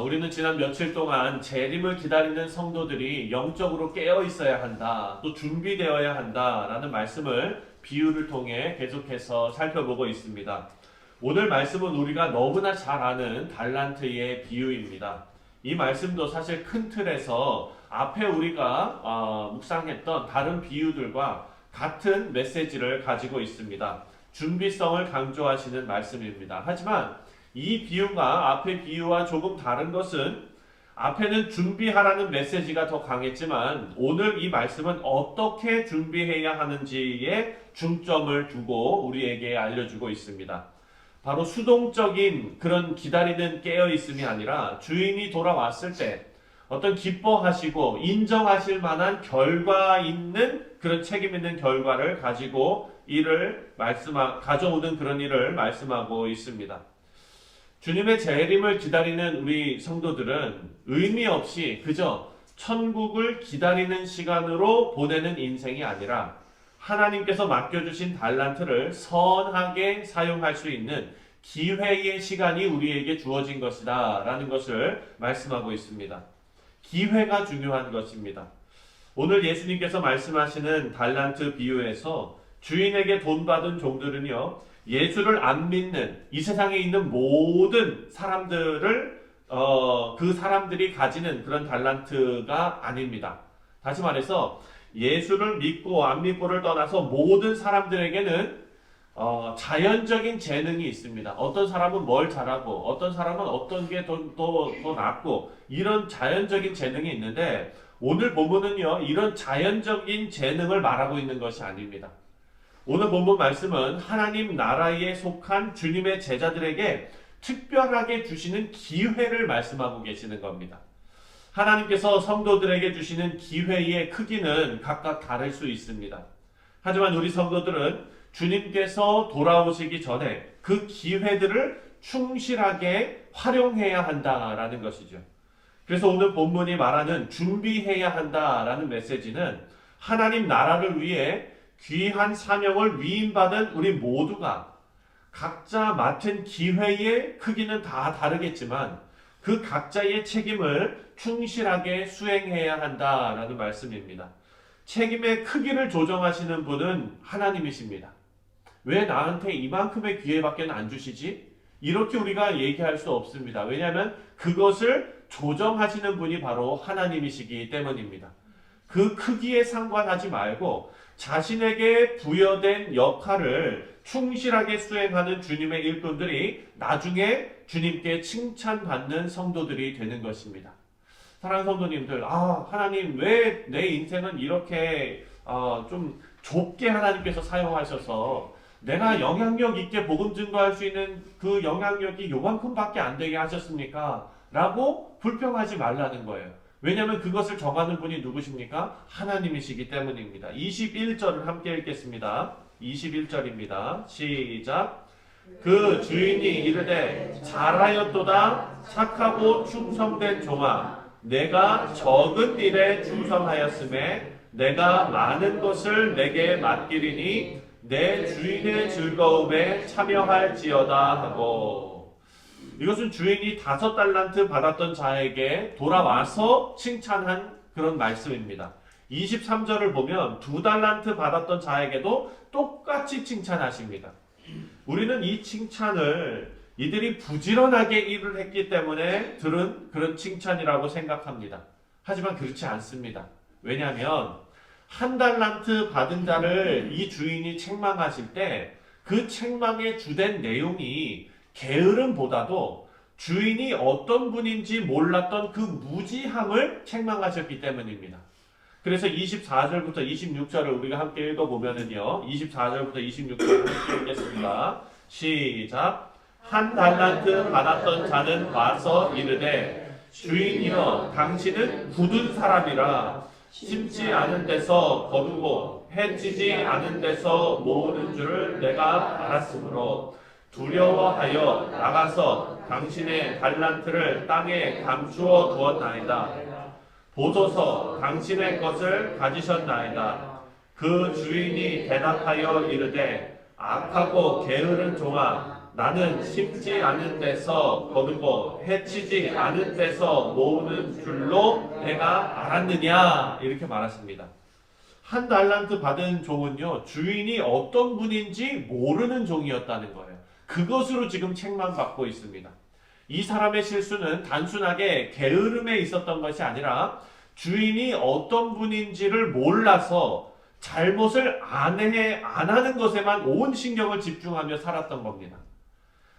우리는 지난 며칠 동안 재림을 기다리는 성도들이 영적으로 깨어 있어야 한다. 또 준비되어야 한다라는 말씀을 비유를 통해 계속해서 살펴보고 있습니다. 오늘 말씀은 우리가 너무나 잘 아는 달란트의 비유입니다. 이 말씀도 사실 큰 틀에서 앞에 우리가 어, 묵상했던 다른 비유들과 같은 메시지를 가지고 있습니다. 준비성을 강조하시는 말씀입니다. 하지만 이 비유가 앞의 비유와 조금 다른 것은 앞에는 준비하라는 메시지가 더 강했지만 오늘 이 말씀은 어떻게 준비해야 하는지에 중점을 두고 우리에게 알려주고 있습니다. 바로 수동적인 그런 기다리는 깨어 있음이 아니라 주인이 돌아왔을 때 어떤 기뻐하시고 인정하실 만한 결과 있는 그런 책임 있는 결과를 가지고 일을 말씀하 가져오는 그런 일을 말씀하고 있습니다. 주님의 재림을 기다리는 우리 성도들은 의미 없이 그저 천국을 기다리는 시간으로 보내는 인생이 아니라 하나님께서 맡겨주신 달란트를 선하게 사용할 수 있는 기회의 시간이 우리에게 주어진 것이다. 라는 것을 말씀하고 있습니다. 기회가 중요한 것입니다. 오늘 예수님께서 말씀하시는 달란트 비유에서 주인에게 돈 받은 종들은요, 예수를 안 믿는 이 세상에 있는 모든 사람들을 어, 그 사람들이 가지는 그런 달란트가 아닙니다. 다시 말해서 예수를 믿고 안 믿고를 떠나서 모든 사람들에게는 어, 자연적인 재능이 있습니다. 어떤 사람은 뭘 잘하고, 어떤 사람은 어떤 게 더, 더, 더 낫고, 이런 자연적인 재능이 있는데, 오늘 본문은요, 이런 자연적인 재능을 말하고 있는 것이 아닙니다. 오늘 본문 말씀은 하나님 나라에 속한 주님의 제자들에게 특별하게 주시는 기회를 말씀하고 계시는 겁니다. 하나님께서 성도들에게 주시는 기회의 크기는 각각 다를 수 있습니다. 하지만 우리 성도들은 주님께서 돌아오시기 전에 그 기회들을 충실하게 활용해야 한다라는 것이죠. 그래서 오늘 본문이 말하는 준비해야 한다라는 메시지는 하나님 나라를 위해 귀한 사명을 위임받은 우리 모두가 각자 맡은 기회의 크기는 다 다르겠지만 그 각자의 책임을 충실하게 수행해야 한다라는 말씀입니다. 책임의 크기를 조정하시는 분은 하나님이십니다. 왜 나한테 이만큼의 기회밖에 안 주시지? 이렇게 우리가 얘기할 수 없습니다. 왜냐하면 그것을 조정하시는 분이 바로 하나님이시기 때문입니다. 그 크기에 상관하지 말고 자신에게 부여된 역할을 충실하게 수행하는 주님의 일꾼들이 나중에 주님께 칭찬받는 성도들이 되는 것입니다. 사랑하는 성도님들, 아, 하나님 왜 내 인생은 이렇게 어, 좀 좁게 하나님께서 사용하셔서 내가 영향력 있게 복음 증거할 수 있는 그 영향력이 요만큼밖에 안 되게 하셨습니까? 라고 불평하지 말라는 거예요. 왜냐하면 그것을 정하는 분이 누구십니까? 하나님이시기 때문입니다. 21절을 함께 읽겠습니다. 21절입니다. 시작. 그 주인이 이르되 잘하였도다 착하고 충성된 종아 내가 적은 일에 충성하였음에 내가 많은 것을 내게 맡기리니 내 주인의 즐거움에 참여할지어다 하고 이것은 주인이 다섯 달란트 받았던 자에게 돌아와서 칭찬한 그런 말씀입니다. 23절을 보면 두 달란트 받았던 자에게도 똑같이 칭찬하십니다. 우리는 이 칭찬을 이들이 부지런하게 일을 했기 때문에 들은 그런 칭찬이라고 생각합니다. 하지만 그렇지 않습니다. 왜냐하면 한 달란트 받은 자를 이 주인이 책망하실 때 그 책망의 주된 내용이 게으름보다도 주인이 어떤 분인지 몰랐던 그 무지함을 책망하셨기 때문입니다. 그래서 24절부터 26절을 우리가 함께 읽어보면은요. 24절부터 26절을 함께 읽겠습니다. 시작. 한 달란트 받았던 자는 와서 이르되 주인이여 당신은 굳은 사람이라 심지 않은 데서 거두고 해치지 않은 데서 모으는 줄을 내가 알았으므로 두려워하여 나가서 당신의 달란트를 땅에 감추어 두었나이다. 보소서 당신의 것을 가지셨나이다. 그 주인이 대답하여 이르되 악하고 게으른 종아 나는 심지 않은 데서 거두고 해치지 않은 데서 모으는 줄로 내가 알았느냐 이렇게 말했습니다. 한 달란트 받은 종은요 주인이 어떤 분인지 모르는 종이었다는 거예요. 그것으로 지금 책만 받고 있습니다. 이 사람의 실수는 단순하게 게으름에 있었던 것이 아니라 주인이 어떤 분인지를 몰라서 잘못을 안, 해, 안 하는 것에만 온 신경을 집중하며 살았던 겁니다.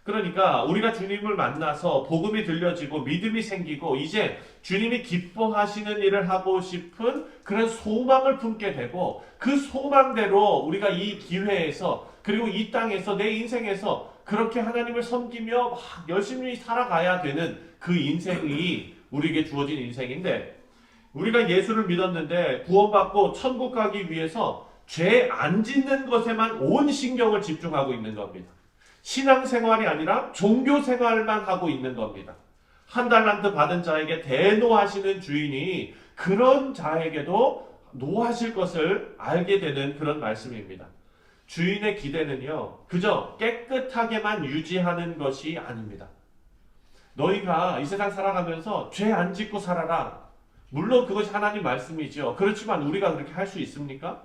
그러니까 우리가 주님을 만나서 복음이 들려지고 믿음이 생기고 이제 주님이 기뻐하시는 일을 하고 싶은 그런 소망을 품게 되고 그 소망대로 우리가 이 기회에서 그리고 이 땅에서 내 인생에서 그렇게 하나님을 섬기며 막 열심히 살아가야 되는 그 인생이 우리에게 주어진 인생인데 우리가 예수를 믿었는데 구원받고 천국 가기 위해서 죄 안 짓는 것에만 온 신경을 집중하고 있는 겁니다. 신앙생활이 아니라 종교 생활만 하고 있는 겁니다. 한 달란트 받은 자에게 대노하시는 주인이 그런 자에게도 노하실 것을 알게 되는 그런 말씀입니다. 주인의 기대는요, 그저 깨끗하게만 유지하는 것이 아닙니다. 너희가 이 세상 살아가면서 죄 안 짓고 살아라. 물론 그것이 하나님 말씀이죠. 그렇지만 우리가 그렇게 할 수 있습니까?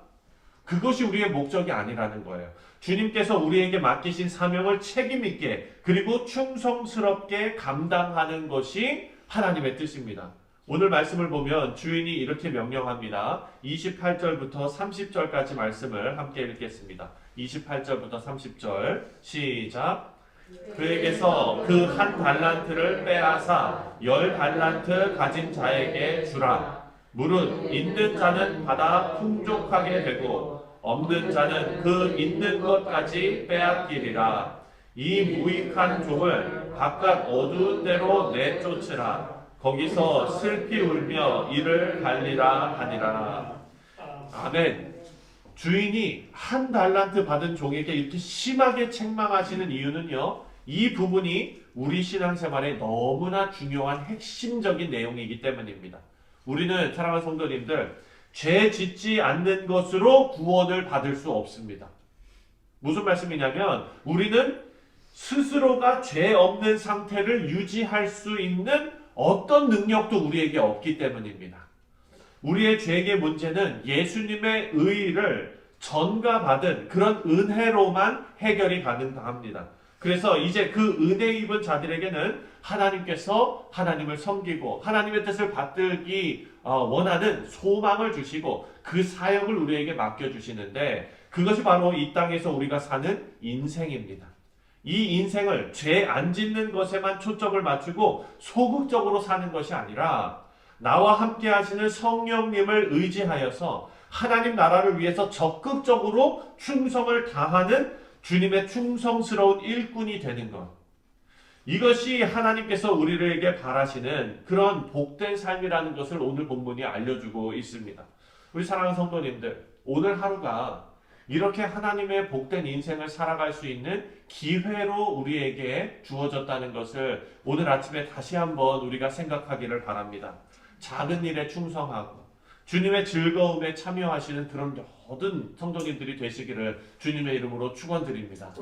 그것이 우리의 목적이 아니라는 거예요. 주님께서 우리에게 맡기신 사명을 책임있게 그리고 충성스럽게 감당하는 것이 하나님의 뜻입니다. 오늘 말씀을 보면 주인이 이렇게 명령합니다. 28절부터 30절까지 말씀을 함께 읽겠습니다. 28절부터 30절 시작. 그에게서 그 한 달란트를 빼앗아 열 달란트 가진 자에게 주라. 물은 있는 자는 받아 풍족하게 되고 없는 자는 그 있는 것까지 빼앗기리라. 이 무익한 종을 바깥 어두운 데로 내쫓으라. 거기서 슬피 울며 이를 갈리라 하니라. 아멘. 주인이 한 달란트 받은 종에게 이렇게 심하게 책망하시는 이유는요. 이 부분이 우리 신앙생활에 너무나 중요한 핵심적인 내용이기 때문입니다. 우리는 사랑하는 성도님들 죄 짓지 않는 것으로 구원을 받을 수 없습니다. 무슨 말씀이냐면 우리는 스스로가 죄 없는 상태를 유지할 수 있는 어떤 능력도 우리에게 없기 때문입니다. 우리의 죄의 문제는 예수님의 의를 전가받은 그런 은혜로만 해결이 가능합니다. 그래서 이제 그 은혜 입은 자들에게는 하나님께서 하나님을 섬기고 하나님의 뜻을 받들기 어, 원하는 소망을 주시고 그 사역을 우리에게 맡겨주시는데 그것이 바로 이 땅에서 우리가 사는 인생입니다. 이 인생을 죄 안 짓는 것에만 초점을 맞추고 소극적으로 사는 것이 아니라 나와 함께 하시는 성령님을 의지하여서 하나님 나라를 위해서 적극적으로 충성을 다하는 주님의 충성스러운 일꾼이 되는 것. 이것이 하나님께서 우리에게 바라시는 그런 복된 삶이라는 것을 오늘 본문이 알려주고 있습니다. 우리 사랑하는 성도님들, 오늘 하루가 이렇게 하나님의 복된 인생을 살아갈 수 있는 기회로 우리에게 주어졌다는 것을 오늘 아침에 다시 한번 우리가 생각하기를 바랍니다. 작은 일에 충성하고 주님의 즐거움에 참여하시는 그런 모든 성도님들이 되시기를 주님의 이름으로 축원드립니다.